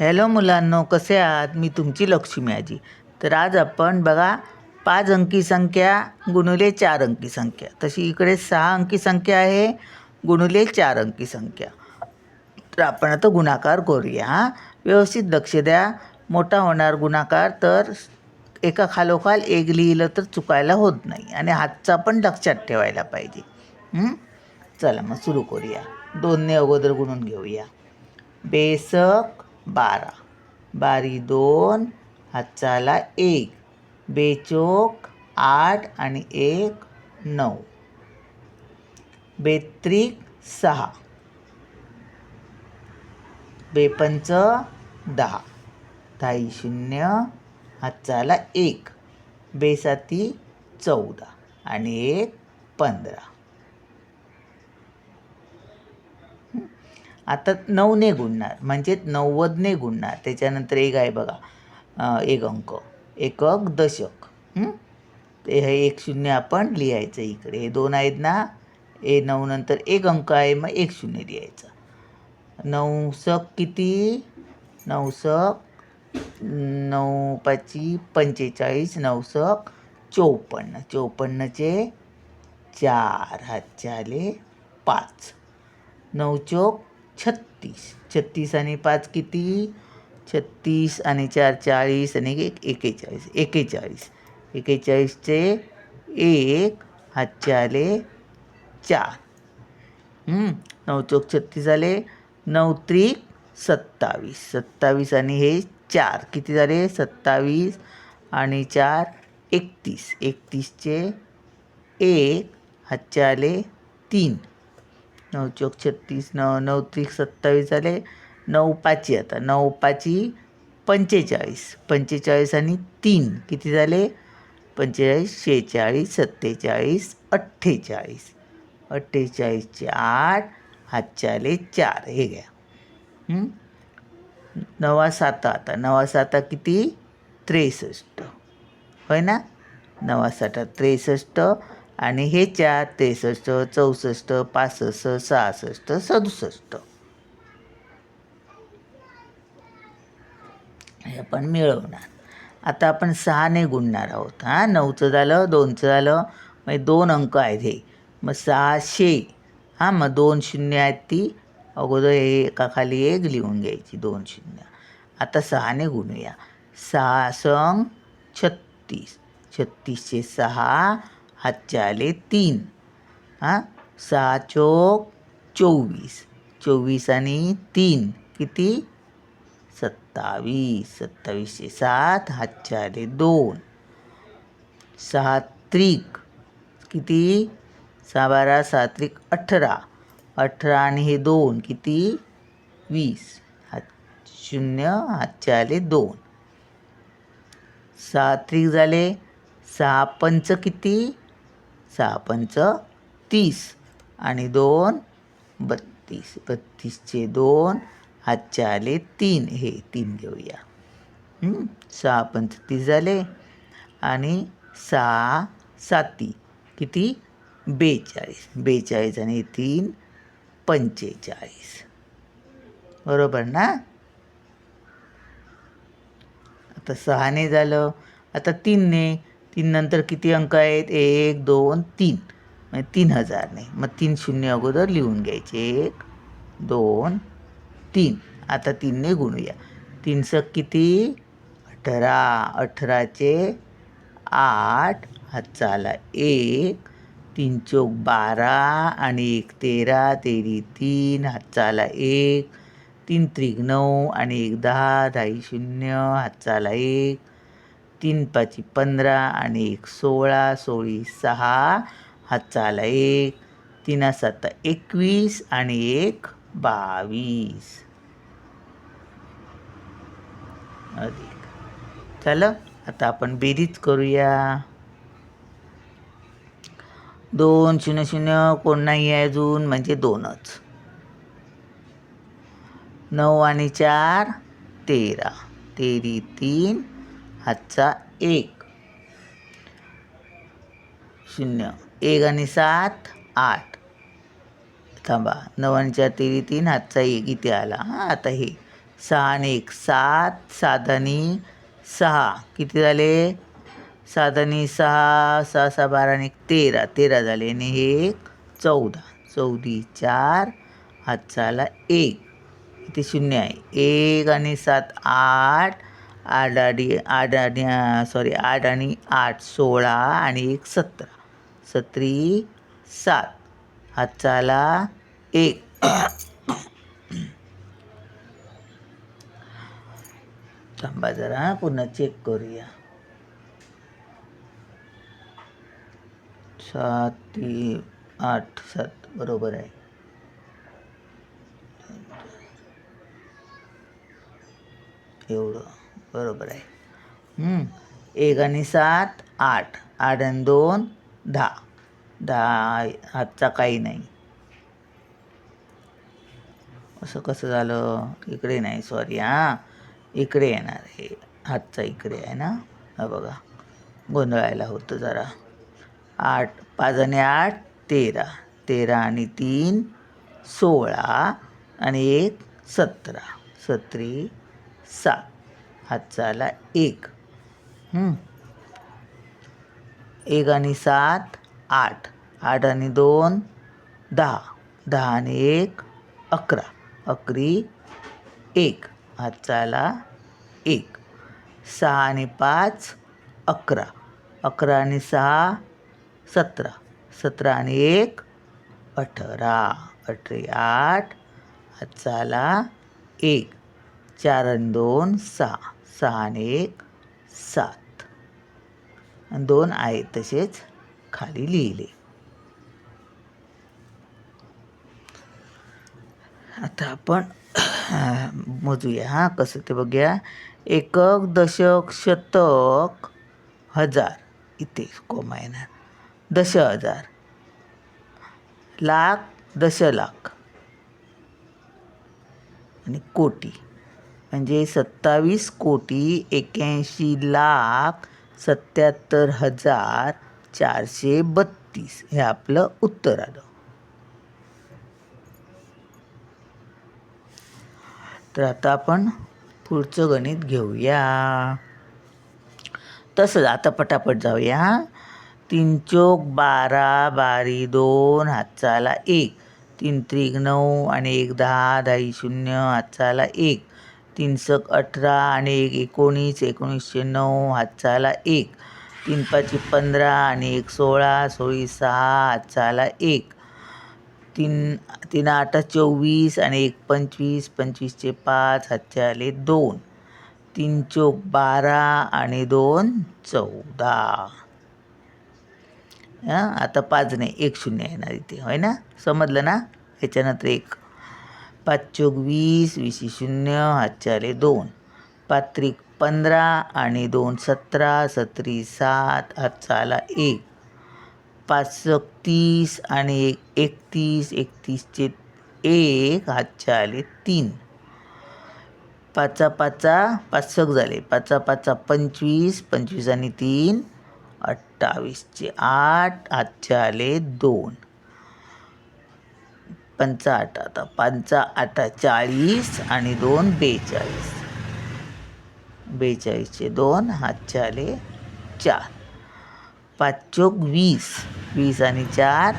Hello मुलांनो कसे आहात? मी तुमची लक्ष्मी आजी. तर आज आपण बघा पाच अंकी संख्या गुणुले चार अंकी संख्या. तशी इकडे सहा अंकी संख्या आहे गुणुले चार अंकी संख्या. तर आपण आता गुणाकार करूया हां. व्यवस्थित लक्ष द्या. मोठा होणार गुणाकार तर एका खालोखाल एक लिहिलं तर चुकायला होत नाही. आणि हातचा पण लक्षात ठेवायला पाहिजे. चला मग सुरू करूया. दोनने अगोदर गुणून घेऊया. बेसक बारा. बारी दोन हातचाला एक. बेचोक आठ आणि एक नऊ. बेत्रिक सहा. बेपंच दहा. दहाई शून्य हातचाला एक. बेसाती चौदा आणि एक पंधरा. आता नऊने गुणणार म्हणजे नव्वदने गुणणार. त्याच्यानंतर एक आहे बघा एक अंक एकक दशक. ते हे एक शून्य आपण लिहायचं इकडे. हे दोन आहेत ना ए नऊ नंतर एक अंक आहे मग एक शून्य लिहायचं. नऊसक किती? नऊसक नऊ पाची पंचेचाळीस नऊसक चौपन्न. चोपन्नचे चार हातचे आले पाच. नऊ चोक छत्तीस. छत्तीस आणि पाच किती? छत्तीस आणि चार चाळीस आणि एक एकेचाळीस. एकेचाळीस. एकेचाळीसचे एक हातचे आले चार. नऊ चौक छत्तीस आले. नऊ त्रिक सत्तावीस. सत्तावीस आणि हे चार. किती झाले? सत्तावीस आणि चार एकतीस. एकतीसचे एक हातचे आले तीन. नऊ चौक छत्तीस नऊ नऊ त्रिक सत्तावीस झाले. नऊ पाची आता. नऊ पाची पंचेचाळीस. पंचेचाळीस आणि तीन किती झाले? पंचेचाळीस शेहेचाळीस सत्तेचाळीस अठ्ठेचाळीस. अठ्ठेचाळीसचे आठ हातचे आले चार. हे घ्या. नवा साता आता. नवा साता किती? त्रेसष्ट. होय ना? नवा साठा त्रेसष्ट आणि हे चार त्रेसष्ट चौसष्ट पासष्ट सहासष्ट सदुसष्ट. हे आपण मिळवणार. आता आपण सहाने गुणणार आहोत. हां नऊचं झालं दोनचं झालं मग दोन अंक आहेत हे. मग सहाशे. हां मग दोन शून्य आहेत ती. अगोदर हे एका खाली एक लिहून घ्यायची दोन शून्य. आता सहाने गुणूया. सहा संग छत्तीस. छत्तीसचे सहा हातचे आले तीन. हां? सहा चोक चोवीस. चोवीस आणि तीन किती? सत्तावीस. सत्तावीसशे सात हातचे आले दोन. सहा त्रिक किती? सहा बारा सहा त्रिक अठरा. अठरा आणि हे दोन किती? वीस. हात शून्य हातचे आले दोन. सहा त्रिक झाले. सहा पंच किती? सहा पंच तीस. आणि दोन बत्तीस. बत्तीसचे दोन हातचे आले तीन. हे तीन घेऊया. सहा पंच तीस झाले. आणि सहा साती. किती? बेचाळीस. बेचाळीस आणि तीन पंचेचाळीस. बरोबर ना? आता सहाने झालं. आता तीनने. तीन नंतर किती अंक आहेत? एक दोन तीन. म्हणजे तीन हजार नाही. मग तीन शून्य अगोदर लिहून घ्यायचे. एक दोन तीन. आता तीनने गुणूया. तीन सक किती? अठरा. अठराचे आठ. हातचाला एक. तीन चौक बारा आणि एक तेरा. तेरी तीन. हातचाला एक. तीन त्रिक नऊ आणि एक दहा. दहा शून्य. हातचाला एक. तीन पाची पंधरा आणि एक सोळा सोळी सहा हातचाला एक तीन सात एकवीस आणि एक बावीस. अधिक झालं आता आपण बेरीज करूया. दोन शून्य शून्य कोण नाही आहे अजून म्हणजे दोनच. नऊ आणि चार तेरा. तेरी तीन हातचा एक. शून्य. एक आणि सात आठ. थांबा. नवांच्या तेरी तीन हातचा एक इथे आला. हां आता हे. सहा आणि एक. सात सात आणि सहा. किती झाले? सात आणि सहा सहा सहा बारा आणि एक. तेरा. तेरा झाले. आणि हे एक चौदा. चौदी चार. हातचा आला एक. इथे शून्य आहे. एक आणि सात आठ. आठ आणि आठ आणि सॉरी आठ आणि आठ सोळा आणि एक सतरा. सत्री सात. हातचाला एक. थांबा जरा पुन्हा चेक करूया. सात ती आठ सात बरोबर आहे. एवढं. बरोबर आहे. एक आणि सात आठ. आठ आणि दोन दहा. दहा हातचा काही नाही. असं कसं झालं? इकडे नाही सॉरी हां. इकडे येणार हे हातचा इकडे आहे ना? हा बघा. गोंधळायला होतं जरा. आठ पाच आणि आठ तेरा. तेरा आणि तीन सोळा. आणि एक सतरा. सत्री सात. हातचाला एक. एक आणि सात आठ. आठ आणि दोन दहा. दहा आणि एक अकरा. अकरी एक. हातचाला एक. सहा आणि पाच अकरा. अकरा आणि सहा सतरा. सतरा आणि एक अठरा. अठरा आठ. हातचाला एक. चार आणि दोन सहा सहा आणि एक सात. आणि दोन आहेत तसेच खाली लिहिले. आता आपण मोजूया हां कसं ते बघूया. एकक दशक शतक हजार. इथे कोमा येणार. दश हजार. लाख दशलाख आणि कोटी. म्हणजे सत्तावीस कोटी एक्याऐंशी लाख सत्याहत्तर हजार चारशे बत्तीस हे आपलं उत्तर आलं. तर आता आपण पुढचं गणित घेऊया. तसंच आता पटापट जाऊया. तीन चोक बारा बारी दोन हातचाला एक. तीन त्रिक नऊ आणि एक दहा दहा शून्य हातचाला एक. तीन सक अठरा आणि एक एकोणीस एकोणीसशे नऊ हातचाला एक. तीन पाचशे पंधरा आणि एक सोळा सोळी सहा हातचाला एक. तीन तीन आठ चोवीस आणि एक पंचवीस पंचवीसचे पाच हातचे आले दोन. तीन चोक बारा आणि दोन चौदा. हां आता पाच नाही एक शून्य येणार इथे. होय ना? समजलं ना? ह्याच्यानंतर एक. पाच चोक वीस वीस शून्य हातचे आले दोन. पाच त्रिक पंधरा आणि दोन सतरा सत्री सात हातचाला एक. पाच सक तीस आणि एक एकतीस एकतीसचे एक हातच्या आले तीन. पाचा पाचा पाच सक झाले. पाचा पाचा पंचवीस पंचवीस आणि तीन अठ्ठावीसचे आठ हातचे आले दोन. पंचा आठ आता. पंचा आठा चाळीस आणि दोन बेचाळीस. बेचाळीसचे दोन हातचे आले चार. पाच चोक वीस. वीस आणि चार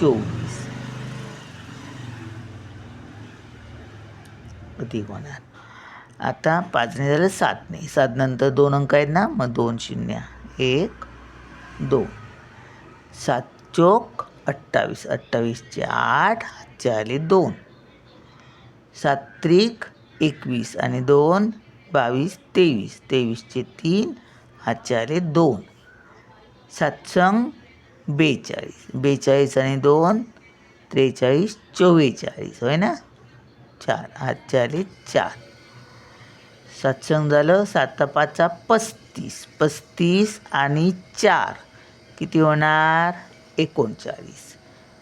चोवीस. अधिक होणार? आता पाच नाही झालं सात नाही सात नंतर दोन अंक आहेत ना मग दोन शून्य. एक दोन. सात चोक अठ्ठावीस अठ्ठावीसचे आठ हातचे आले दोन. सात त्रिक एकवीस आणि दोन बावीस तेवीस. तेवीसचे तीन हातचे आले दोन. सातसंग बेचाळीस. बेचाळीस आणि दोन त्रेचाळीस चव्वेचाळीस. होय ना? चार. हातचे आले चार. सातसंग झालं सात पाचा पस्तीस. पस्तीस आणि चार. किती होणार? एकोणचाळीस.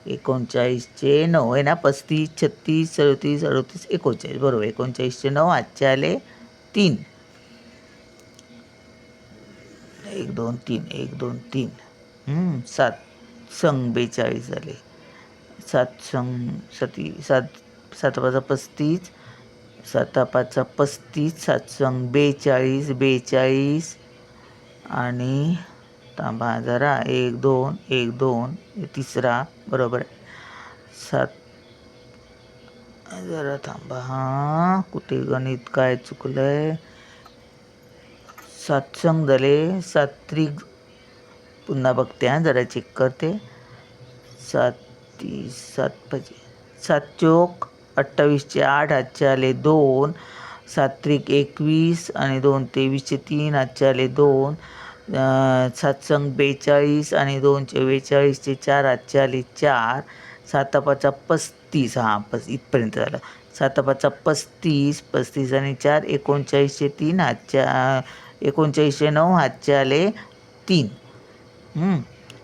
एकोणचाळीसचे नऊ आहे ना? पस्तीस छत्तीस सदतीस अडतीस एकोणचाळीस. बरोबर. एकोणचाळीसचे नऊ आजचे आले तीन. एक दोन तीन. एक दोन तीन. सात. संग बेचाळीस झाले. सात संग सती सात सातपाचा पस्तीस. साता पाचचा पस्तीस. सात संग बेचाळीस बेचाळीस. आणि थांबा जरा एक दोन एक दोन तिसरा बरोबर आहे. सात. जरा थांबा हां. कुठे गणित काय चुकलंय? सातसंग झाले. सात्विक पुन्हा बघते हां. जरा चेक करते. सात तीस सात पाच सात चोक अठ्ठावीसचे आठ हातचे आले दोन. सात्विक एकवीस आणि दोन तेवीसचे तीन हातचे आले दोन. सातसंग बेचाळीस आणि दोनशे बेचाळीसचे चार हातचे आले चार सातापाचा पस्तीस. हां पस इथपर्यंत झालं. सातापाचा पस्तीस पस्तीस आणि चार एकोणचाळीसशे तीन हातच्या एकोणचाळीसशे नऊ हातचे आले तीन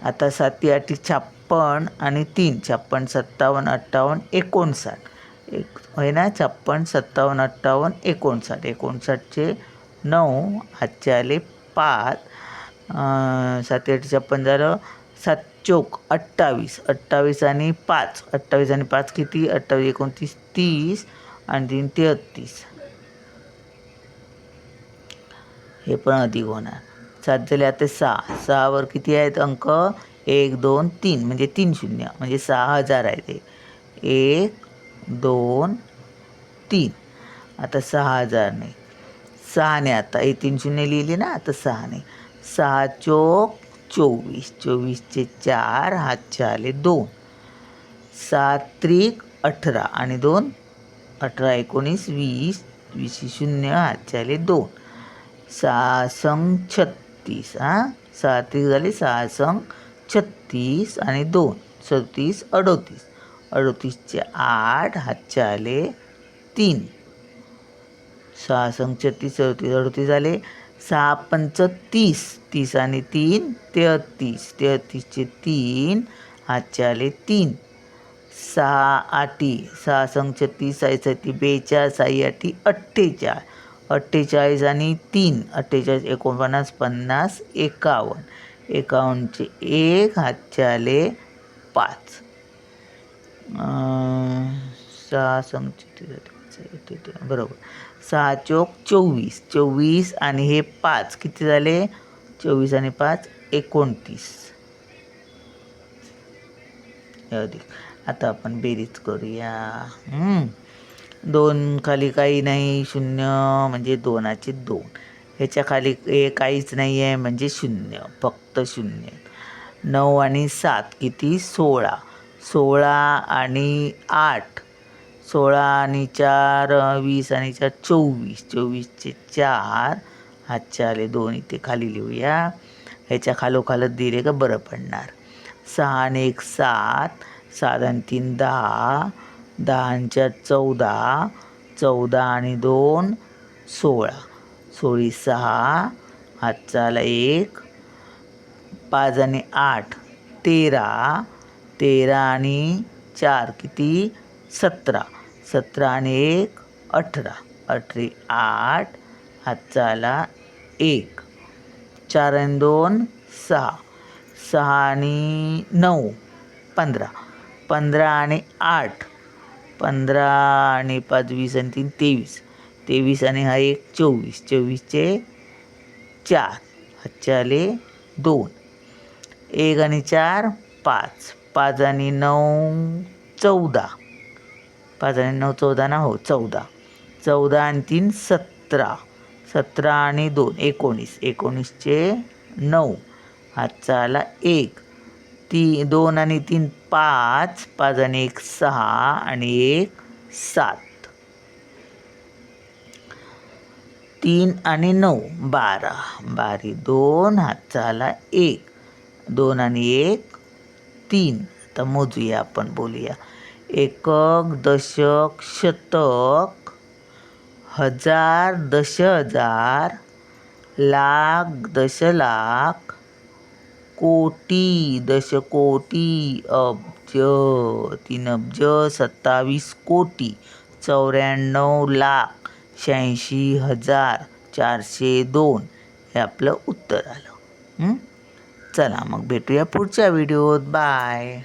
आता साती आठी छप्पन आणि तीन. छप्पन सत्तावन्न अठ्ठावन्न एकोणसाठ. एक होय ना? छप्पन सत्तावन्न अठ्ठावन्न एकोणसाठ. एकोणसाठचे नऊ हातचे आले पाच. सात आठ छप्पन झालं सात चोक अठ्ठावीस. अठ्ठावीस आणि पाच. अठ्ठावीस आणि पाच किती? अठ्ठावीस एकोणतीस तीस आणि तीन तेहत्तीस. हे पण अधिक होणार. सात झाले आता सहा. सहावर किती आहेत अंक? एक दोन तीन. म्हणजे तीन शून्य. म्हणजे सहा हजार आहे ते. एक दोन तीन. आता सहा हजार नाही. सहाने आता. हे तीन शून्य लिहिली ना आता सहाने सहा चोक चोवीस. चोवीसचे चार हातचे आले दोन. सात त्रिक अठरा आणि दोन. अठरा एकोणीस वीस. वीस शून्य हातचे आले दोन. सहा संग छत्तीस हां? सहा त्रिक झाले सहा संग छत्तीस आणि दोन. सदतीस अडोतीस. अडोतीसचे आठ हातचे आले तीन. सहा संग छत्तीस सदतीस अडतीस झाले. सहा पंच तीस तीस आणि तीन तेहतीस. तेहतीसचे तीन हातचे आले तीन. सहा आठी सहा संच छत्तीस साई सती बेचाळीस साई आठी अठ्ठेचाळीस. अठ्ठेचाळीस आणि तीन अठ्ठेचाळीस एकोणपन्नास पन्नास एकावन्न. एकावन्नचे एक हातचे आले पाच सहा संच छत्तीस बरोबर. सहा चोक चोवीस. चोवीस आणि हे पाच. किती झाले? चोवीस आणि पाच एकोणतीस. आता आपण बेरीज करूया. दोन खाली काही नाही शून्य म्हणजे दोनाचे दोन. ह्याच्या खाली हे काहीच नाही आहे म्हणजे शून्य फक्त शून्य. नऊ आणि सात किती? सोळा. सोळा आणि आठ. सोळा आणि चार वीस आणि चार चोवीस. चोवीसचे चार. हातचे आले दोन इथे खाली लिहूया. ह्याच्या खालोखालच दिले का? बरं पडणार. सहा आणि एक सात. सात आणि तीन दहा. दहा आणि चार चौदा. चौदा आणि दोन सोळा. सोळी सहा. हातचा आला एक. पाच आणि आठ तेरा. तेरा आणि चार किती? सतरा. सतरा आणि एक अठरा. अठरी आठ हातचा एक. चार आणि दोन सहा. सहा आणि नऊ पंधरा. पंधरा आणि आठ. पंधरा आणि पाच वीस आणि तीन तेवीस. तेवीस आणि हा एक चोवीस. चोवीसचे चार. हातचे आले दोन. एक आणि चार पाच. पाच आणि नऊ चौदा. पाच आणि नऊ चौदा ना हो चौदा. चौदा आणि तीन सतरा. सतरा आणि दोन एकोणीस. एकोणीसचे नऊ. हातचा आला एक. ती दोन आणि तीन पाच. पाच आणि एक सहा. आणि एक सात. तीन आणि नऊ बारा. बारी दोन हातचा आला एक. दोन आणि एक तीन. आता मोजूया आपण बोलूया. एकक दशक शतक हजार दश हजार लाख दशलाख कोटी दशकोटी अब्ज तीन अब्ज सत्तावीस कोटी चौऱ्याण्णव लाख शहाऐंशी हजार चारशे दोन हे आपलं उत्तर आलं. चला मग भेटूया पुढच्या व्हिडिओत. बाय.